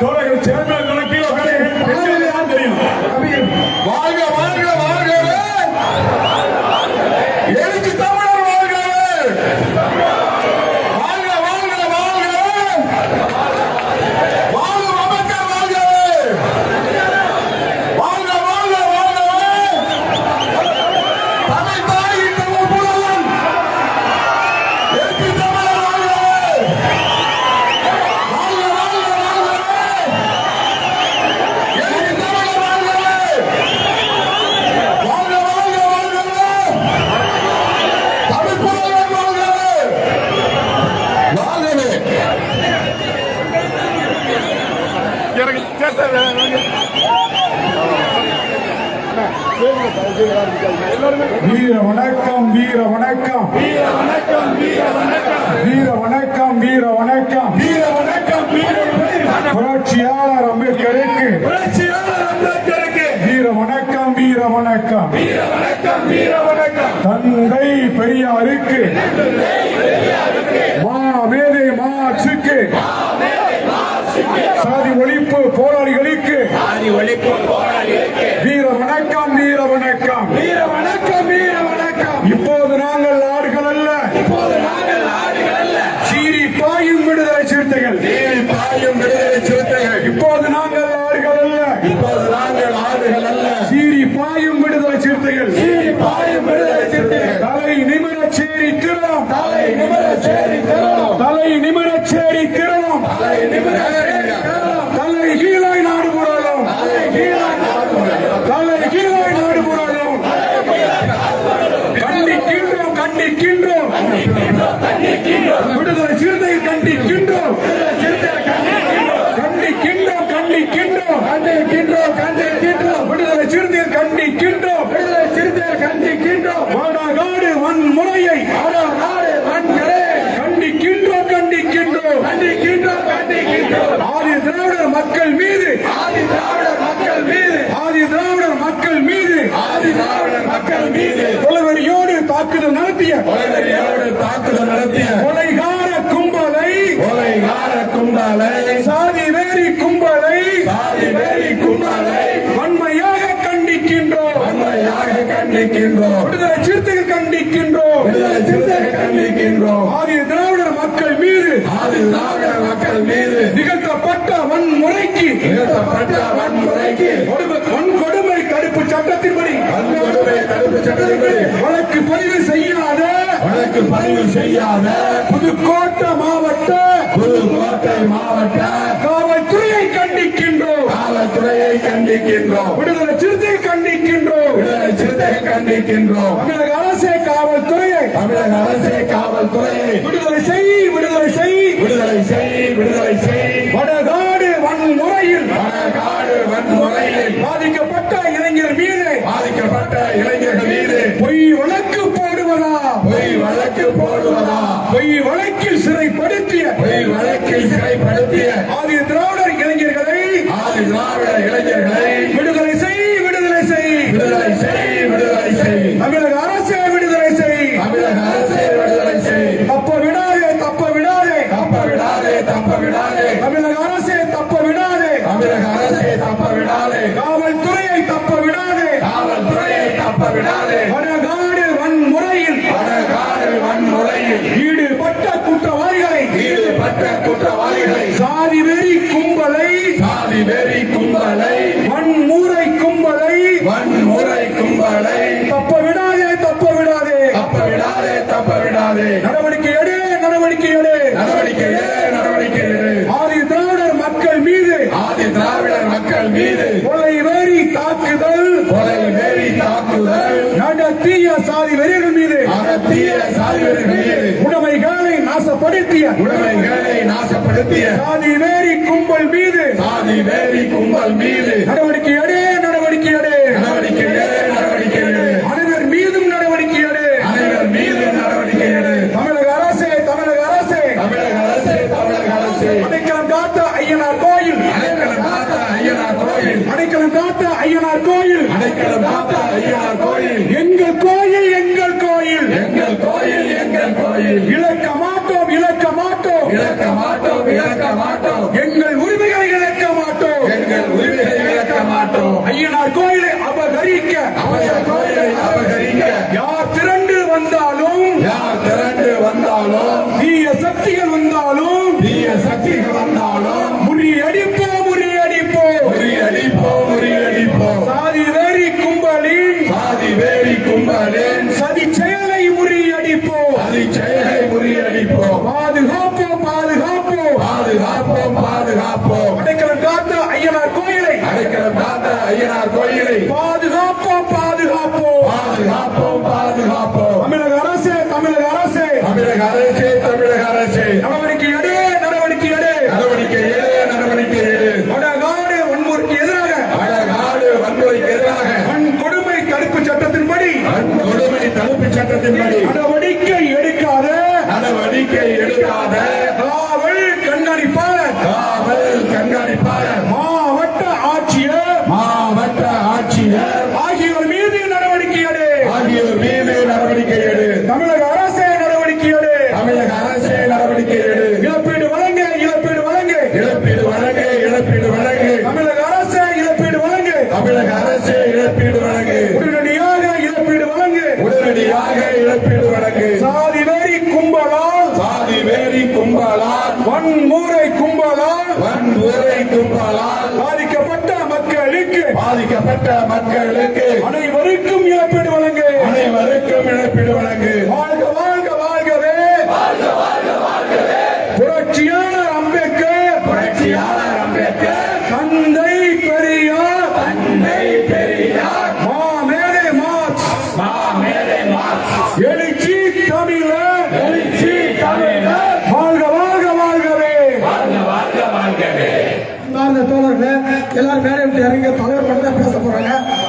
தோழர்கள் சேர்ந்த கணக்கில் வீர வணக்கம் வீர வணக்கம் வீர வணக்கம் வீர வணக்கம். வீர வணக்கம் வீர வணக்கம். வீர வணக்கம் புரட்சியாளர் அம்பேத்கருக்கு. வீர வணக்கம் வீர வணக்கம். வீர வணக்கம் வீர வணக்கம் தந்தை பெரியாருக்கு. மா மேதை மாற்றுக்கு சாதி ஒளி போராளிகளுக்கு. வீர வணக்கம் வீர வணக்கம் வீர வணக்கம் வீர வணக்கம் இப்போது நாங்கள் ஆடுகள் அல்ல இப்போது நாங்கள் ஆடுகள் அல்ல சீறி பாயும் விடுதலை சிறுத்தைகள். நீதி பாயும் விடுதலை சிறுத்தைகள். இப்போது நாங்கள் ஆடுகள் அல்ல இப்போது நாங்கள் ஆடுகள் அல்ல சீறி பாயும் விடுதலை சிறுத்தைகள். நீதி பாயும் விடுதலை சிறுத்தைகள். தலை நிமிர சேரி திருடம் தலை நிமிர சேரி தரும் தலை நிமிர சேரி திருடம் தலை நிமிர கண்டிக்கின்றோம். விடுதலை சிறுத்தை கண்டிக்கின்றோம். கண்டிக்கின்றோம் கண்டிக்கின்றோம். கண்டிக்கின்றோம் கண்டிக்கின்றோம். விடுதலை சிறுத்தை கண்டிக்கின்றோம். விடுதலை சிறுத்தை கண்டிக்கின்றோம். மாநாடு வன்முறையை மாநாடு வன்முறை. கண்டிக்கின்றோம் கண்டிக்கின்றோம். கண்டிக்கின்றோம் கண்டிக்கின்றோம். ஆதி திராவிடர் மக்கள் மீது. ஆதி திராவிடர் மக்கள் மீது. ஆதி திராவிடர் மக்கள் மீது. ஆதி திராவிடர் மக்கள் மீது. கொலவெறியோடு தாக்குதல் நடத்திய தாக்குதல் நடத்திய கொலைகார கும்பலை கொலைகார கும்பலை சாதி வேரி கும்பலை சாதி வேலி கும்பலை வன்மையாக கண்டிக்கின்றோம். வன்மையாக கண்டிக்கின்றோம். விடுதலை சிறுத்தைகள் கண்டிக்கின்றோம் விடுதலை சிறுத்தைகள் கண்டிக்கின்றோம் ஆதி திராவிடர் மக்கள் மீது ஆதி திராவிடர் மக்கள் மீது நிகழ்த்தப்பட்ட வன்முறைக்கு நிகழ்த்தப்பட்ட வன்முறைக்கு கொடுமை- வன்கொடுமை தடுப்பு சட்டத்தின்படி வன்கொடுமை தடுப்பு சட்டத்தின்படி வழக்கு பதிவு செய்யாத வழக்கு பதிவு செய்யாத புதுக்கோட்டை மாவட்ட புதுக்கோட்டை மாவட்ட காவல்துறையை கண்டிக்கின்றோம். காவல்துறையை கண்டிக்கின்றோம். விடுதலை சிறுத்தை கண்டிக்கின்றோம். விடுதலை சிறுத்தையை கண்டிக்கின்றோம். தமிழக அரசே காவல்துறையை. தமிழக அரசே காவல்துறையை. விடுதலை செய் விடுதலை செய். விடுதலை செய் விடுதலை செய். வடகாடு வன்முறையில். வடகாடு வன்முறையில். பாதிக்கப்பட்ட நடத்திய சாதி வெறிகள் மீது அகத்திய சாதிகள் மீது உடைமைகளை நாசப்படுத்திய உடைமைகளை நாசப்படுத்திய சாதி வேரி கும்பல் மீது சாதி வேரி கும்பல் மீது நடவடிக்கை எடு ஐயனார் கோயில். அடைக்கலம் காத்த ஐயனார் கோயில். எங்கள் கோயில் எங்கள் கோயில். எங்கள் கோயில் எங்கள் கோயில். இழக்க மாட்டோம் இழக்க மாட்டோம். இழக்க மாட்டோம் இழக்க மாட்டோம். எங்கள் உரிமைகளை இழக்க மாட்டோம். எங்கள் உரிமைகளை இழக்க மாட்டோம். ஐயனார் கோயிலை அபகரிக்க. அவர்கள் கோயில் காப்போம் அடைக்கலம் காத்த ஐயனார் கோயிலை. அடைக்கலம் காத்த ஐயனார் கோயிலை. பாதுகாப்போம் பாதுகாப்போம். பாதுகாப்போம் பாதுகாப்போம். தமிழக அரசு தமிழக அரசு. தமிழக அரசு கிடக்கு சாதி வெறி கும்பலால் சாதி வெறி கும்பலால் வன்முறை கும்பலால் வன்முறை கும்பலால் பாதிக்கப்பட்ட மக்களுக்கு பாதிக்கப்பட்ட மக்களுக்கு அனைவருக்கும் இழப்பீடு வழங்கு. அனைவருக்கும் இழப்பீடு வழங்கு. எல்லாரும் மேலே